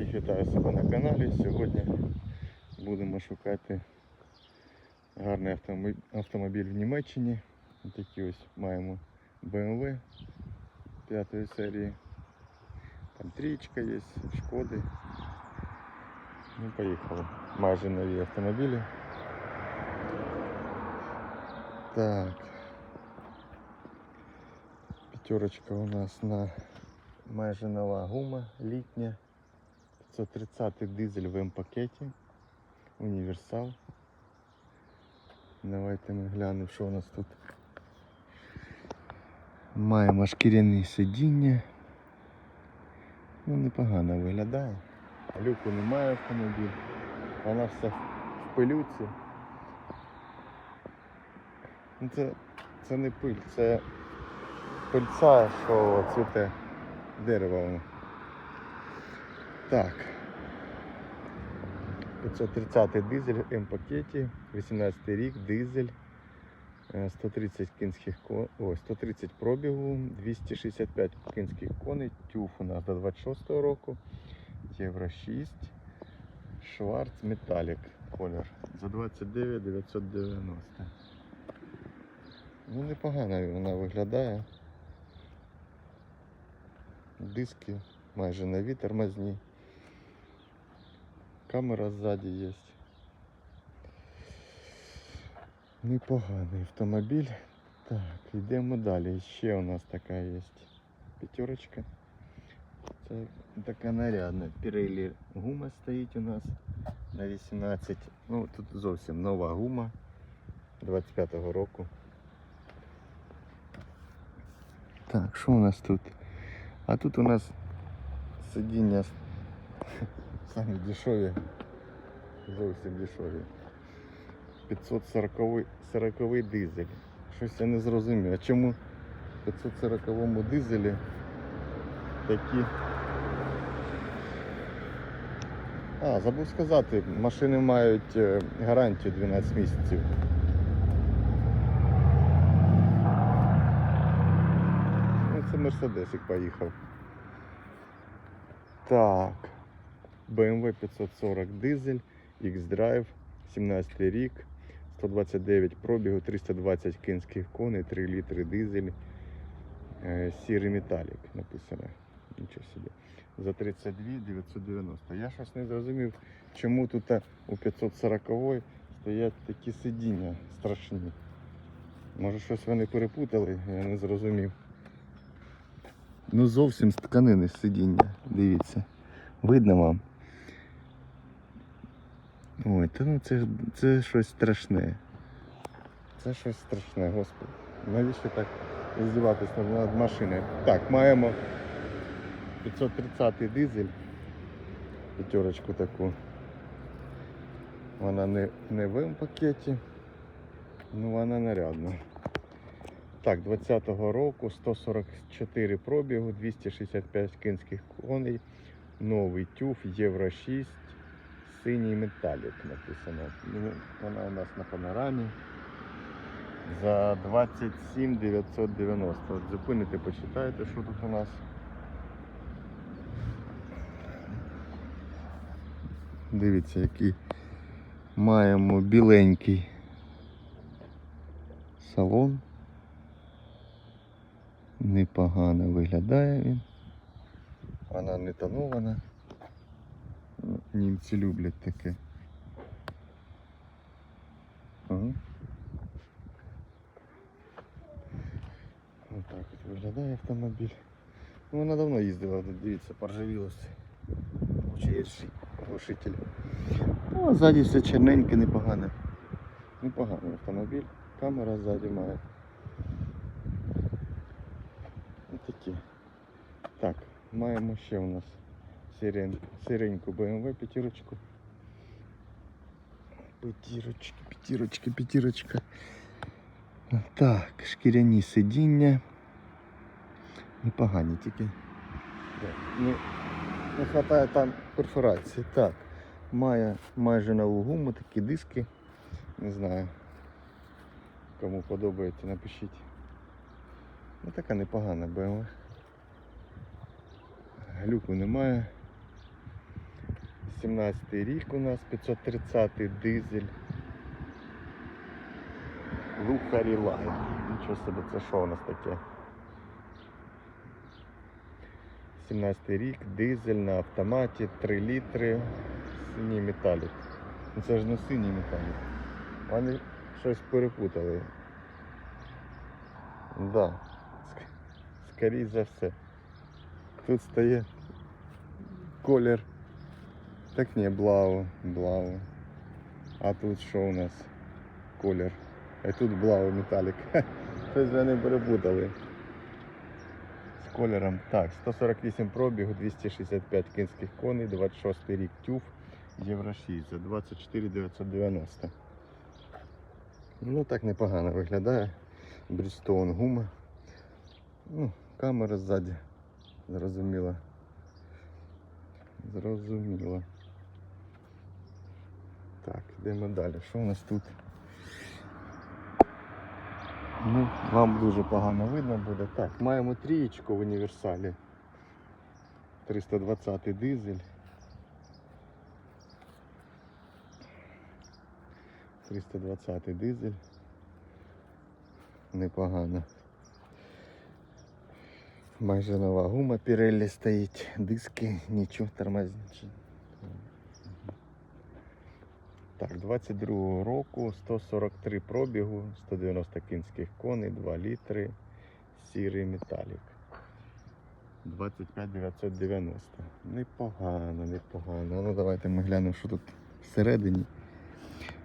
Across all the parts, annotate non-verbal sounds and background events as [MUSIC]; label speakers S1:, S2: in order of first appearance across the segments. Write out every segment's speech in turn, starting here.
S1: Всіх вітаю себе на каналі. Сьогодні будемо шукати гарний автомобіль, автомобіль в Німеччині. Ось Такі ось маємо BMW 5 серії. Там трічка є, шкоди. Ну, поїхали. Майже нові автомобілі. Так. П'ятерочка у нас на майже нова гума літня. 530 дизель в М-пакеті. Універсал. Давайте ми глянемо, що у нас тут. Маємо шкіряні сидіння. Ну, непогано виглядає. Люку немає автомобіль. Вона вся в пилюці. Ну, Це, це не пиль, це пильця, що цвіте дерево. Так. 530 дизель в М-пакеті, 18 рік, дизель, е, 130 кінських ко- ой, 130 пробігу, 265 кінських коней, тюф у нас до 26 року, Євро 6, Шварц Металік колір за 29 990. Ну непогано вона виглядає. Диски майже нові тормозні. Камера ззаді є. Непоганий автомобіль. Так, йдемо далі. Ще у нас така є п'ятерочка. Це така нарядна. Pirelli гума стоїть у нас на 18. Ну тут зовсім нова гума 25-го року. Так, що у нас тут? А тут у нас сидіння самі дешеві, зовсім дешеві. 540 40 дизель. Щось я не зрозумів. А чому в 540 дизелі такі. А, забув сказати, машини мають е, гарантію 12 місяців. Ну, це Мерседесик поїхав. Так. BMW 540 дизель, X-Drive, 17 рік, 129 пробігу, 320 кінських коней, 3 літри дизель, е, сірий металік написано. Нічого собі. За 32 990. Я щось не зрозумів, чому тут е, у 540 стоять такі сидіння страшні. Може щось вони перепутали, я не зрозумів. Ну зовсім з тканини сидіння, дивіться. Видно вам? Ой, та ну це, це щось страшне. Це щось страшне, господи. Навіщо так здіватися над, машиною? Так, маємо 530 дизель. П'ятерочку таку. Вона не, не в М-пакеті, ну вона нарядна. Так, 20-го року 144 пробігу, 265 кінських коней, новий тюф, Євро 6, синій металік написано. Вона у нас на панорамі. За 27 990. От зупините, почитайте, що тут у нас. Дивіться, який маємо біленький салон. Непогано виглядає він. Вона не тонована. Німці люблять таке. Ага. Ось так от виглядає автомобіль. Ну, вона давно їздила, дивіться, поржавілося. Глушитель. Глушитель. Ну, а ззаді все черненьке, непогане. Непоганий автомобіль. Камера ззаді має. Ось такі. Так, маємо ще у нас сирен, сиреньку BMW п'ятірочку. П'ятірочки, п'ятірочка, п'ятірочка. Так, шкіряні сидіння. Непогані тільки. Не, не вистачає там перфорації. Так, має майже нову гуму, такі диски. Не знаю. Кому подобається, напишіть. Ну така непогана BMW. Глюку немає. 17 рік у нас 530 дизель. Лухарі Лайн. Нічого собі, це що у нас таке? 17 рік, дизель на автоматі, 3 літри, синій металік. Ну це ж не синій металік. Вони щось перепутали. Да. ск- Скоріше за все. Тут стає колір. Так ні, блау, блау. А тут що у нас? Колір. А тут блау металік. [LAUGHS] Щось вони перепутали. З кольором. Так, 148 пробігу, 265 кінських коней, 26 рік тюф, Євро 6 за 24 990. Ну так непогано виглядає. Брідстоун гума. Ну, камера ззаді. Зрозуміло. Зрозуміло. Так, йдемо далі. Що у нас тут? Ну, вам дуже погано видно буде. Так, маємо трієчку в універсалі. 320 дизель. 320 дизель. Непогано. Майже нова гума Pirelli стоїть, диски, нічого тормозничі. Так, 22 року, 143 пробігу, 190 кінських коней, 2 літри, сірий металік. 25 990. Непогано, непогано. Ну давайте ми глянемо, що тут всередині.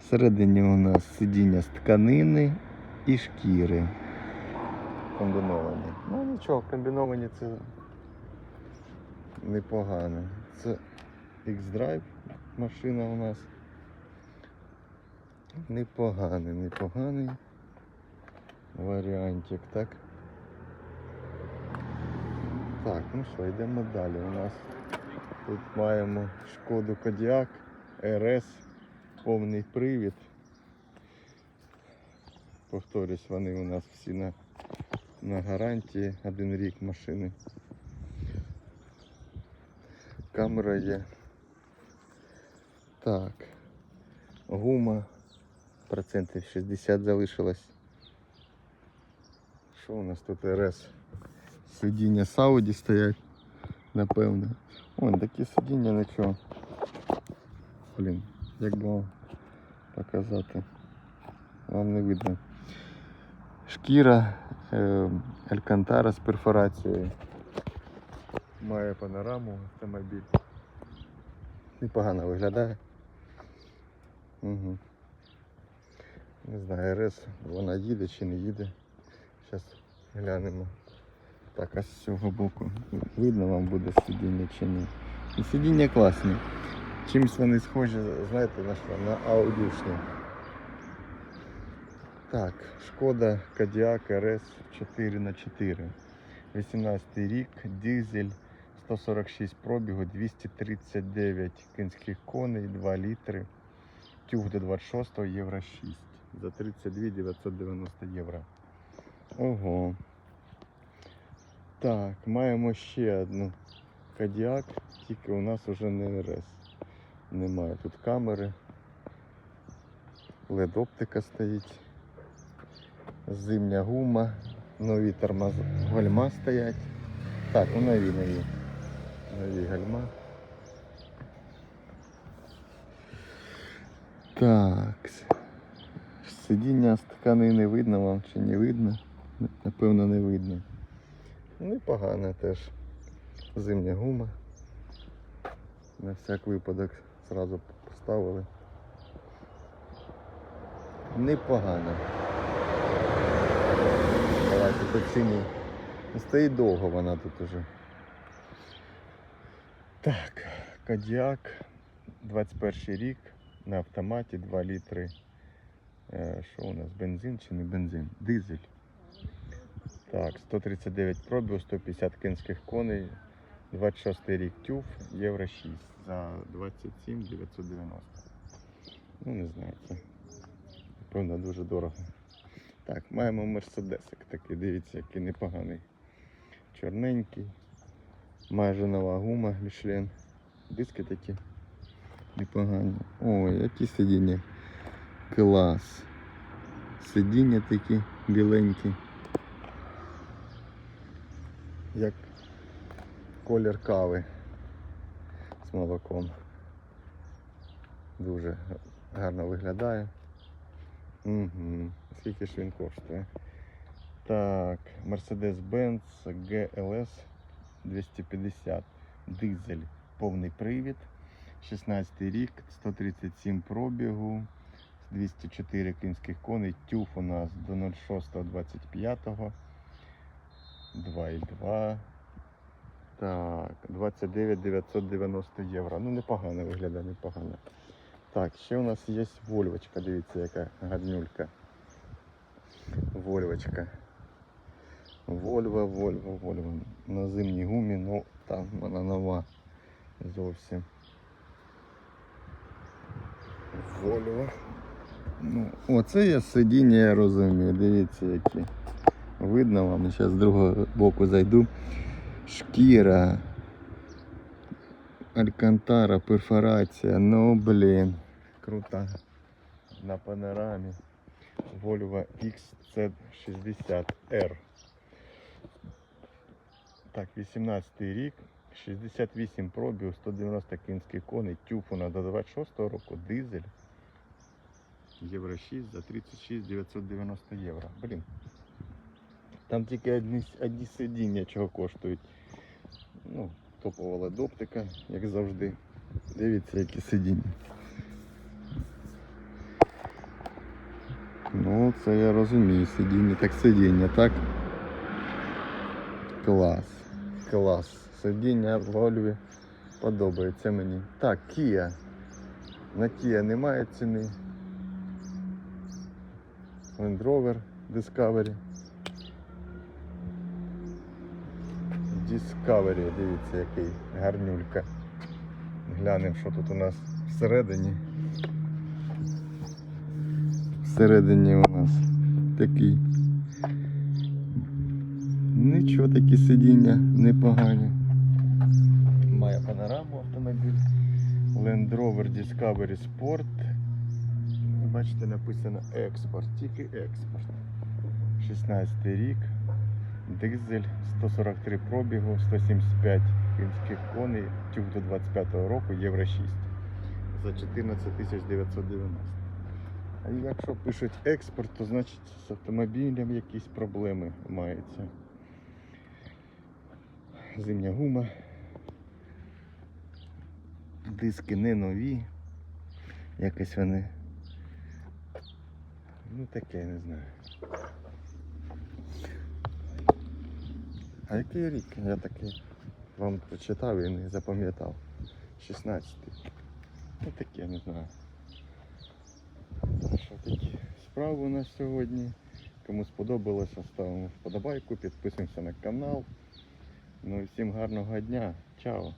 S1: Всередині у нас сидіння з тканини і шкіри. Комбіновані. Ну нічого, комбіновані це непогано. Це X-Drive машина у нас. Непоганий, непоганий варіантик, так? Так, ну що, йдемо далі. У нас тут маємо шкоду Кодіак, РС, повний привід. Повторюсь, вони у нас всі на, на гарантії, один рік машини. Камера є. Так. Гума процентів 60 залишилось. Що у нас тут РС? Сидіння Сауді стоять, напевно. Вон такі сидіння нічого. Блін, як би вам показати. Вам не видно. Шкіра е, Алькантара з перфорацією. Має панораму автомобіль. Непогано виглядає. Угу. Не знаю, РС, вона їде чи не їде. Зараз глянемо. Так, а з цього боку видно вам буде сидіння чи ні. І сидіння класні. Чимось вони схожі, знаєте, на що? На аудішні. Так, шкода Кодіак РС 4 х 4 18 рік, дизель, 146 пробігу, 239 кінських коней, 2 літри. Тюг до 26 євро 6 за 32 990 євро. Ого. Так, маємо ще одну Кадіак, тільки у нас вже не РС. Немає тут камери. LED оптика стоїть. Зимня гума, нові тормоз... гальма стоять. Так, ну нові, нові. Нові гальма. Так. Сидіння з тканини видно вам чи не видно? Напевно не видно. Непогано теж. Зимня гума. На всяк випадок зразу поставили. Непогано. Давайте по ціні. Ну, Стоїть довго вона тут уже. Так, Кадіак, 21 рік, на автоматі 2 літри. Е, Що у нас? Бензин чи не бензин? Дизель. Так, 139 пробів, 150 кінських коней, 26 рік тюф, євро 6 за 27 990. Ну не знаю, це напевно дуже дорого. Так, маємо мерседесик такий, дивіться, який непоганий. Чорненький, майже нова гума, Мішлен. Диски такі. Непогані. Ой, які сидіння. Клас. Сидіння такі біленькі. Як колір кави з молоком. Дуже гарно виглядає. Угу. Скільки ж він коштує? Так, Mercedes-Benz GLS 250 дизель, повний привід, 16 рік, 137 пробігу, 204 кінських коней, тюф у нас до 06.25, 2,2. Так, 29 990 євро. Ну непогано виглядає, непогано. Так, ще у нас є Вольвочка, дивіться, яка гарнюлька. Вольвочка. Вольва, Вольва, Вольва. На зимній гумі, ну там вона нова зовсім. Вольва. Ну, оце я сидіння, я розумію. Дивіться які. Видно вам, зараз з другого боку зайду. Шкіра. Алькантара, перфорація. Ну блін. Круто. На панорамі. Volvo XC60R. Так, 18 рік, 68 пробів, 190 кінських коней, тюфуна до 26 року, дизель. Євро 6 за 36 990 євро. Блін. Там тільки одні, одні сидіння чого коштують. Ну, топова ледоптика, як завжди. Дивіться, які сидіння. Ну, це я розумію, сидіння, так сидіння, так? Клас. Клас. Сидіння в Вольві подобається мені. Так, Kia. На Kia немає ціни. Land Rover Discovery. Discovery, дивіться, який гарнюлька. Глянемо, що тут у нас всередині. Всередині у нас такий. Нічого такі сидіння непогані. Має панораму автомобіль. Land Rover Discovery Sport. Бачите, написано експорт, тільки експорт. 16 рік. Дизель 143 пробігу, 175 кінських коней, тюк до 25 року, євро 6 за 14 990. А якщо пишуть експорт, то значить з автомобілем якісь проблеми маються. Зимня гума. Диски не нові. Якось вони. Ну таке, не знаю. А який рік? Я такий вам прочитав і не запам'ятав. 16. Ну таке, не знаю. Що такі справи у нас сьогодні. Кому сподобалося, ставимо вподобайку, підписуємося на канал. Ну і всім гарного дня. Чао!